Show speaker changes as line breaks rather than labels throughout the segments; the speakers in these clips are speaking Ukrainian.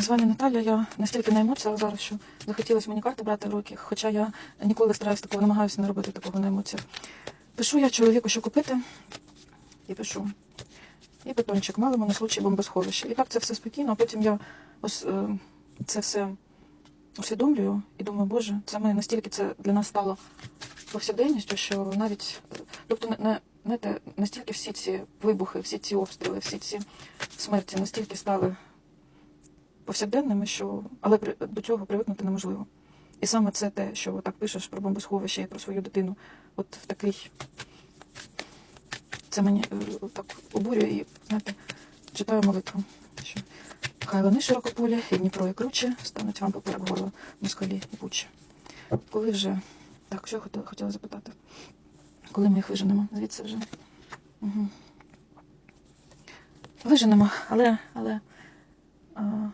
З вами Наталя. Я настільки на емоціях зараз, що захотілося мені карти брати в руки, хоча я ніколи стараюсь такого, намагаюся не робити такого на емоціях. Пишу я чоловіку, що купити, і пишу. І бетончик малимо на случай бомбосховища. І так це все спокійно, а потім я ось, е, це все усвідомлюю і думаю, боже, це ми настільки це для нас стало повсякденністю, що навіть, тобто не, знаєте, настільки всі ці вибухи, всі ці обстріли, всі ці смерті настільки стали повсякденними, що але до цього привикнути неможливо. І саме це те, що так пишеш про бомбосховище і про свою дитину, от в такий. Це мені е, так обурює і, знаєте, читаю молитву. Що хай вони широкополі, і Дніпро і круче, стануть вам поперек горла москалі і бучі. Коли вже. Так, що я хотіла, запитати? Коли ми їх виженемо? Звідси вже. Угу. Виженемо, але, але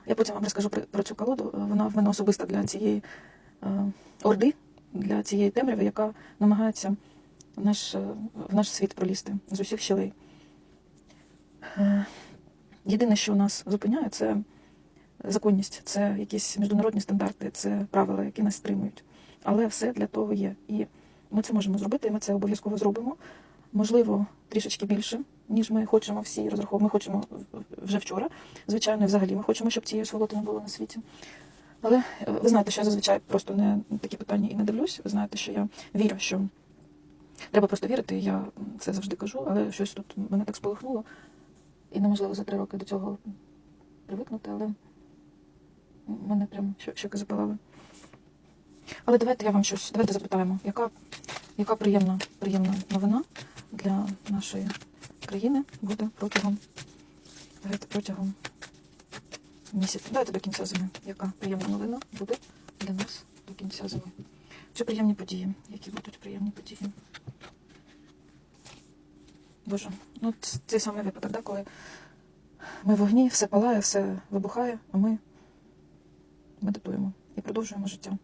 я потім вам розкажу про, цю колоду. Вона в мене особиста для цієї а, орди, для цієї темряви, яка намагається в наш, е, в наш світ пролізти з усіх щелей. Е, Єдине, що нас зупиняє, це законність, це якісь міжнародні стандарти, це правила, які нас стримують. Але все для того є. І ми це можемо зробити, і ми це обов'язково зробимо. Можливо, трішечки більше, ніж ми хочемо всі розраховувати. Ми хочемо вже вчора. Звичайно, і взагалі ми хочемо, щоб цієї сволоти не було на світі. Але е, ви знаєте, що я зазвичай просто не такі питання і не дивлюсь. Ви знаєте, що я вірю, що треба просто вірити. Я це завжди кажу, але щось тут мене так сполихнуло. І неможливо за три роки до цього привикнути, але мене прям щоки запалали. Але давайте я вам щось, давайте запитаємо, яка, яка приємна, приємна новина для нашої країни буде протягом, протягом місяця. Давайте до кінця зими. Яка приємна новина буде для нас до кінця зими? Чи приємні події? Які будуть приємні події? Боже, ну цей самий випадок, да, коли ми в вогні, все палає, все вибухає, а ми медитуємо і продовжуємо життя.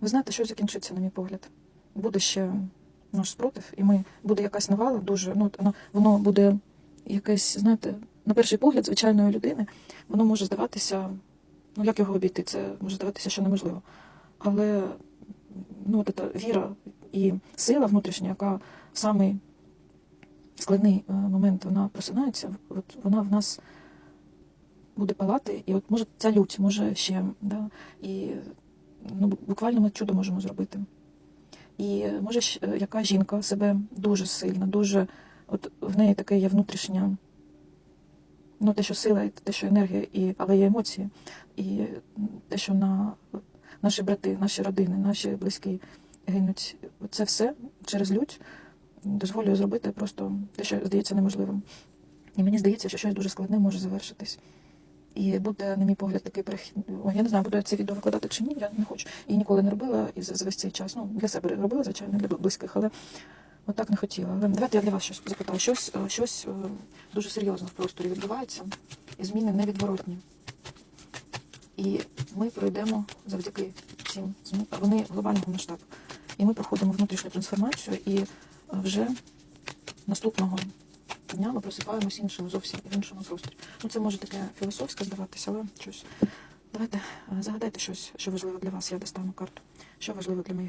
Ви знаєте, що закінчиться, на мій погляд. Буде ще наш спротив, і ми буде якась навала, дуже, ну, воно, буде якесь, знаєте, на перший погляд звичайної людини, воно може здаватися, ну як його обійти, це може здаватися, що неможливо. Але ну, от ця віра і сила внутрішня, яка в самий складний е, момент вона просинається, от вона в нас буде палати, і от може ця лють, може ще, да, і ну, буквально ми чудо можемо зробити. І може е, яка жінка себе дуже сильна, дуже, от в неї таке є внутрішня, ну те, що сила, те, що енергія, і, але є емоції, і те, що на наші брати, наші родини, наші близькі гинуть. Це все через лють дозволює зробити просто те, що здається неможливим. І мені здається, що щось дуже складне може завершитись. І буде, на мій погляд, такий перехід. Я не знаю, буду я це відео викладати чи ні, я не хочу. І ніколи не робила і за весь цей час. Ну, для себе робила, звичайно, для близьких, але от так не хотіла. Давайте я для вас щось запитаю. Щось, е, щось е, дуже серйозно в просторі відбувається, і зміни невідворотні. І ми пройдемо завдяки цим змінам. Вони глобального масштабу. І ми проходимо внутрішню трансформацію, і вже наступного дня ми просипаємось іншим зовсім в іншому просторі. Ну, це може таке філософське здаватися, але щось. Давайте е, загадайте щось, що важливо для вас. Я достану карту. Що важливо для моїх